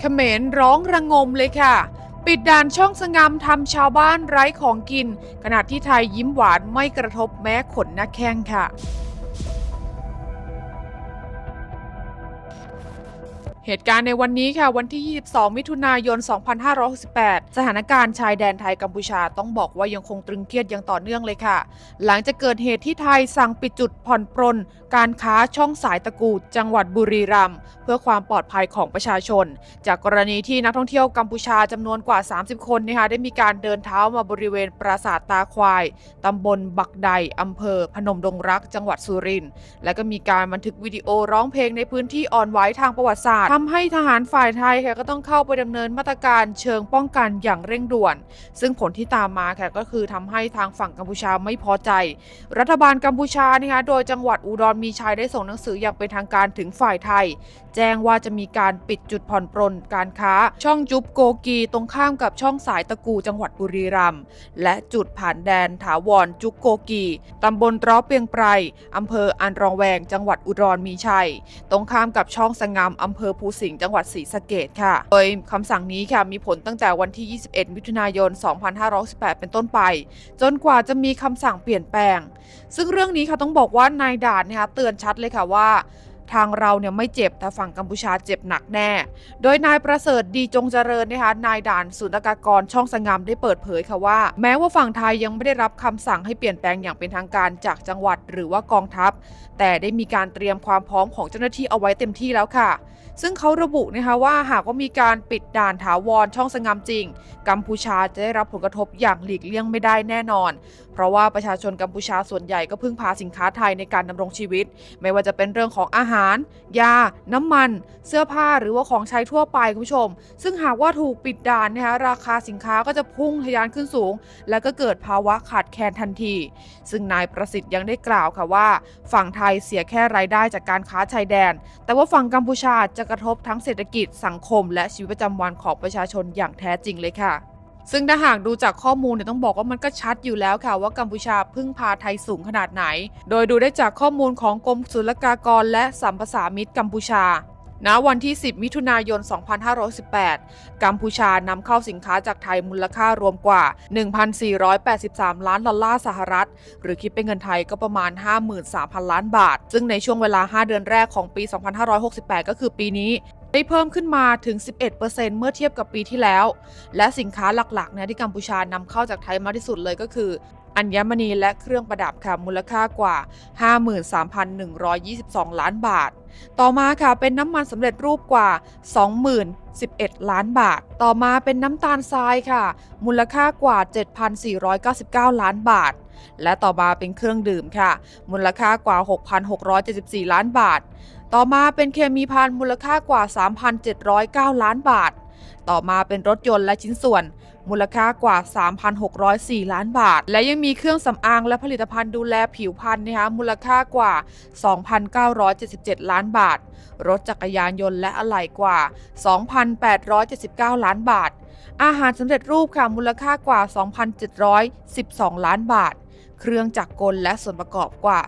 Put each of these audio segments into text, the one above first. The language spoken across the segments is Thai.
เขมรร้องระงมเลยค่ะ ปิดด่านช่องสงามทำชาวบ้านไร้ของกิน ขณะที่ไทยยิ้มหวานไม่กระทบแม้ขนหน้าแข้งค่ะ เหตุการณ์ในวันนี้ค่ะวันที่ 22 มิถุนายน 2568 สถานการณ์ชายแดนไทยกัมพูชาต้องบอกว่ายังคงตรึงเครียดอย่างต่อเนื่องเลยค่ะ หลังจากเกิดเหตุที่ไทยสั่งปิดจุดผ่อนปรน การค้าช่องสายตะกูจังหวัดบุรีรัมย์เพื่อความปลอดภัยของประชาชน จากกรณีที่นักท่องเที่ยวกัมพูชาจำนวนกว่า 30 คนนะคะได้มีการเดินเท้ามาบริเวณปราสาทตาควายตำบลบักใดอำเภอ พนมดงรัก จังหวัดสุรินทร์และก็มีการบันทึกวิดีโอร้องเพลงในพื้นที่อ่อนไหวทางประวัติศาสตร์ทำให้ทหารฝ่ายไทยค่ะก็ต้องเข้าไปดำเนินมาตรการเชิงป้องกันอย่างเร่งด่วน ซึ่งผลที่ตามมาค่ะก็คือทำให้ทางฝั่งกัมพูชาไม่พอใจ รัฐบาลกัมพูชานะคะโดยจังหวัดอุดรมีชัยได้ส่งหนังสืออย่างเป็นทางการถึงฝ่ายไทย แจ้งว่าจะมีการปิดจุดผ่อนปรนการค้า ช่องจุบโกกีตรงข้ามกับช่องสายตะกูจังหวัดบุรีรัมย์และจุดผ่านแดนถาวรจุกโกกีตำบลตร้อเปียงไพรอำเภออันรองแวง จังหวัดอุดรมีชัย ตรงข้ามกับช่องสงามอำเภอภูสิงห์จังหวัดศรีสะเกดค่ะ โดยคำสั่งนี้ค่ะมีผลตั้งแต่วันที่ 21 มิถุนายน 2518 เป็นต้นไป จนกว่าจะมีคำสั่งเปลี่ยนแปลง ซึ่งเรื่องนี้ค่ะต้องบอกว่านายด่านนะคะเตือนชัดเลยค่ะว่า ทางเราเนี่ยไม่เจ็บแต่ฝั่งกัมพูชาเจ็บหนักแน่ โดยนายประเสริฐดีจงเจริญนะคะนายด่านศุลกากรช่องสงามได้เปิดเผยค่ะว่า แม้ว่าฝั่งไทยยังไม่ได้รับคำสั่งให้เปลี่ยนแปลงอย่างเป็นทางการจากจังหวัดหรือว่ากองทัพ แต่ได้มีการเตรียมความพร้อมของเจ้าหน้าที่เอาไว้เต็มที่แล้วค่ะ ซึ่งเขาระบุนะคะว่าหากว่ามีการปิดด่านถาวรช่องสงามจริง กัมพูชาจะได้รับผลกระทบอย่างหลีกเลี่ยงไม่ได้แน่นอน เพราะว่าประชาชนกัมพูชาส่วนใหญ่ก็พึ่งพาสินค้าไทยในการดำรงชีวิต ไม่ว่าจะเป็นเรื่องของอาหาราร ยา น้ำมัน เสื้อผ้าหรือว่าของใช้ทั่วไปคุณผู้ชม ซึ่งหากว่าถูกปิดด่านนะคะราคาสินค้าก็จะพุ่งทะยานขึ้นสูง และก็เกิดภาวะขาดแคลนทันที ซึ่งนายประสิทธิ์ยังได้กล่าวค่ะว่า ฝั่งไทยเสียแค่รายได้จากการค้าชายแดน แต่ว่าฝั่งกัมพูชาจะกระทบทั้งเศรษฐกิจสังคม และชีวิตประจำวันของประชาชนอย่างแท้จริงเลยค่ะ ซึ่งถ้าหากดูจากข้อมูลเนี่ยต้องบอกว่ามันก็ชัดอยู่แล้วค่ะว่ากัมพูชาพึ่งพาไทยสูงขนาดไหน โดยดูได้จากข้อมูลของกรมศุลกากร และสัมปสามิตรกัมพูชาณวันที่ 10 มิถุนายน 2518 กัมพูชานำเข้าสินค้าจากไทยมูลค่ารวมกว่า 1,483 ล้านดอลลาร์สหรัฐ หรือคิดเป็นเงินไทยก็ประมาณ 53,000 ล้านบาท ซึ่งในช่วงเวลา 5 เดือนแรกของปี 2568 ก็คือปีนี้ ได้เพิ่มขึ้นมาถึง 11%เมื่อเทียบกับปีที่แล้ว และสินค้าหลักๆนะที่กัมพูชานำเข้าจากไทยมากที่สุดเลยก็คือ อัญมณีและเครื่องประดับค่ะมูลค่ากว่า 53,122 ล้านบาท ต่อมาค่ะเป็นน้ำมันสำเร็จรูปกว่า 20,011 ล้านบาท ต่อมาเป็นน้ำตาลทรายค่ะ มูลค่ากว่า 7,499 ล้านบาท และต่อมาเป็นเครื่องดื่มค่ะ มูลค่ากว่า 6,674 ล้านบาท ต่อมาเป็นเคมีภัณฑ์มูลค่ากว่า 3,709 ล้านบาท ต่อมาเป็นรถยนต์และชิ้นส่วน มูลค่ากว่า 3,604 ล้านบาท และยังมีเครื่องสำอางและผลิตภัณฑ์ดูแลผิวพรรณนะคะมูลค่ากว่า 2,977 ล้านบาท รถจักรยานยนต์และอะไหล่กว่า 2,879 ล้านบาท อาหารสำเร็จรูปค่ะมูลค่ากว่า 2,712 ล้านบาท เครื่องจักรกลและส่วนประกอบกว่า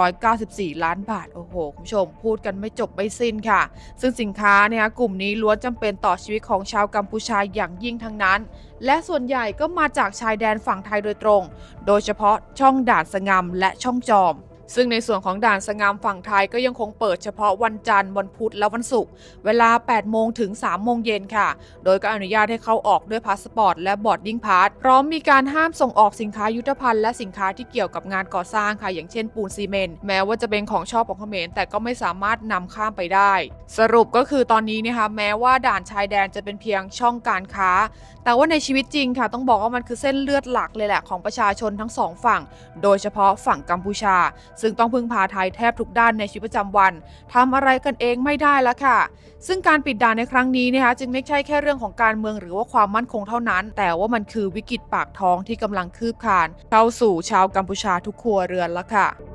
2,594 ล้านบาท โอ้โห คุณผู้ชมพูดกันไม่จบไม่สิ้นค่ะ ซึ่งสินค้าเนี่ยกลุ่มนี้ล้วนจำเป็นต่อชีวิตของชาวกัมพูชาอย่างยิ่งทั้งนั้น และส่วนใหญ่ก็มาจากชายแดนฝั่งไทยโดยตรง โดยเฉพาะช่องด่านสงามและช่องจอม ซึ่งในส่วนของด่านสงามฝั่งไทยก็ยังคงเปิดเฉพาะวันจันทร์วันพุธและวันศุกร์เวลา 8 โมงถึง 3 โมงเย็นค่ะ โดยก็อนุญาตให้เข้าออกด้วยพาสปอร์ตและบอร์ดดิ้งพาสพร้อมมีการห้ามส่งออกสินค้ายุทธภัณฑ์และสินค้าที่เกี่ยวกับงานก่อสร้างค่ะ อย่างเช่นปูนซีเมนต์แม้ว่าจะเป็นของชอบของเขมรแต่ก็ไม่สามารถนำข้ามไปได้ สรุปก็คือตอนนี้นะคะแม้ว่าด่านชายแดนจะเป็นเพียงช่องการค้า แต่ว่าในชีวิตจริงค่ะ ต้องบอกว่ามันคือเส้นเลือดหลักเลยแหละของประชาชนทั้งสองฝั่ง โดยเฉพาะฝั่งกัมพูชาซึ่งต้องพึ่งพาไทยแทบทุกด้านในชีวิตประจำวันทำอะไรกันเองไม่ได้แล้วค่ะ ซึ่งการปิดด่านในครั้งนี้นะคะจึงไม่ใช่แค่เรื่องของการเมืองหรือว่าความมั่นคงเท่านั้น แต่ว่ามันคือวิกฤตปากท้องที่กำลังคืบคานเข้าสู่ชาวกัมพูชาทุกครัวเรือนแล้วค่ะ